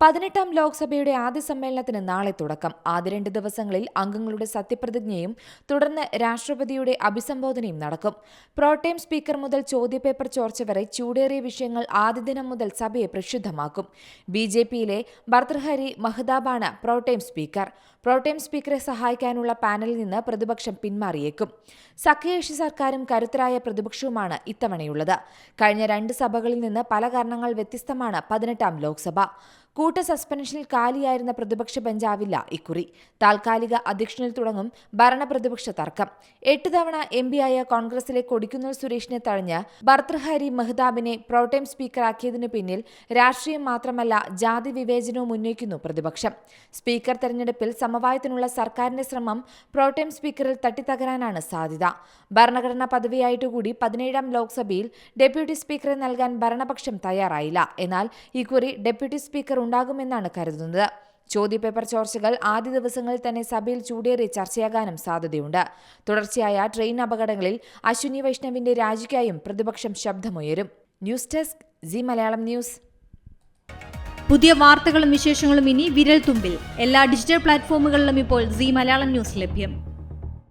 പതിനെട്ടാം ലോക്സഭയുടെ ആദ്യ സമ്മേളനത്തിന് നാളെ തുടക്കം. ആദ്യ രണ്ട് ദിവസങ്ങളിൽ അംഗങ്ങളുടെ സത്യപ്രതിജ്ഞയും തുടർന്ന് രാഷ്ട്രപതിയുടെ അഭിസംബോധനയും നടക്കും. പ്രോട്ടേം സ്പീക്കർ മുതൽ ചോദ്യപേപ്പർ ചോർച്ച വരെ ചൂടേറിയ വിഷയങ്ങൾ ആദ്യ ദിനം മുതൽ സഭയെ പ്രക്ഷുബ്ധമാക്കും. ബി ജെ പിയിലെ ഭർത്തൃഹരി മഹ്താബാണ് പ്രോട്ടേം സ്പീക്കർ. പ്രോട്ടേം സ്പീക്കറെ സഹായിക്കാനുള്ള പാനലിൽ നിന്ന് പ്രതിപക്ഷം പിന്മാറിയേക്കും. സഖ്യകക്ഷി സർക്കാരും കരുത്തരായ പ്രതിപക്ഷവുമാണ് ഇത്തവണയുള്ളത്. കഴിഞ്ഞ രണ്ട് സഭകളിൽ നിന്ന് പല കാരണങ്ങൾ വ്യത്യസ്തമാണ് പതിനെട്ടാം ലോക്സഭ. കൂട്ട സസ്പെൻഷനിൽ കാലിയായിരുന്ന പ്രതിപക്ഷ ബെഞ്ചാവില്ല ഇക്കുറി. താൽക്കാലിക അധ്യക്ഷനിൽ തുടങ്ങും ഭരണപ്രതിപക്ഷ തർക്കം. എട്ട് തവണ എം പിയായ കോൺഗ്രസിലെ കൊടിക്കുന്നിൽ സുരേഷിനെ തഴഞ്ഞ് ഭർത്തൃഹാരി മെഹ്താബിനെ പ്രോട്ടേം സ്പീക്കറാക്കിയതിനു പിന്നിൽ രാഷ്ട്രീയം മാത്രമല്ല ജാതി വിവേചനവും ഉന്നയിക്കുന്നു പ്രതിപക്ഷം. സ്പീക്കർ തെരഞ്ഞെടുപ്പിൽ സമവായത്തിനുള്ള സർക്കാരിന്റെ ശ്രമം പ്രോട്ടേം സ്പീക്കറിൽ തട്ടിത്തകരാനാണ് സാധ്യത. ഭരണഘടനാ പദവിയായിട്ടുകൂടി പതിനേഴാം ലോക്സഭയിൽ ഡെപ്യൂട്ടി സ്പീക്കറെ നൽകാൻ ഭരണപക്ഷം തയ്യാറായില്ല. എന്നാൽ ഇക്കുറി ഡെപ്യൂട്ടി സ്പീക്കർ ഉണ്ടാകുമെന്നാണ് കരുതുന്നത്. ചോദ്യപേപ്പർ ചോർച്ചകൾ ആദ്യ ദിവസങ്ങളിൽ തന്നെ സഭയിൽ ചൂടേറി ചർച്ചയാകാനും സാധ്യതയുണ്ട്. തുടർച്ചയായ ട്രെയിൻ അപകടങ്ങളിൽ അശ്വിനി വൈഷ്ണവിന്റെ രാജിക്കായും പ്രതിപക്ഷം ശബ്ദമുയരും. News desk Zee Malayalam news. പുതിയ വാർത്തകളും വിശേഷങ്ങളും ഇനി വിരൽ തുമ്പിൽ എല്ലാ ഡിജിറ്റൽ പ്ലാറ്റ്ഫോമുകളിലും ഇപ്പോൾ സി മലയാളം ന്യൂസ് ലഭ്യം.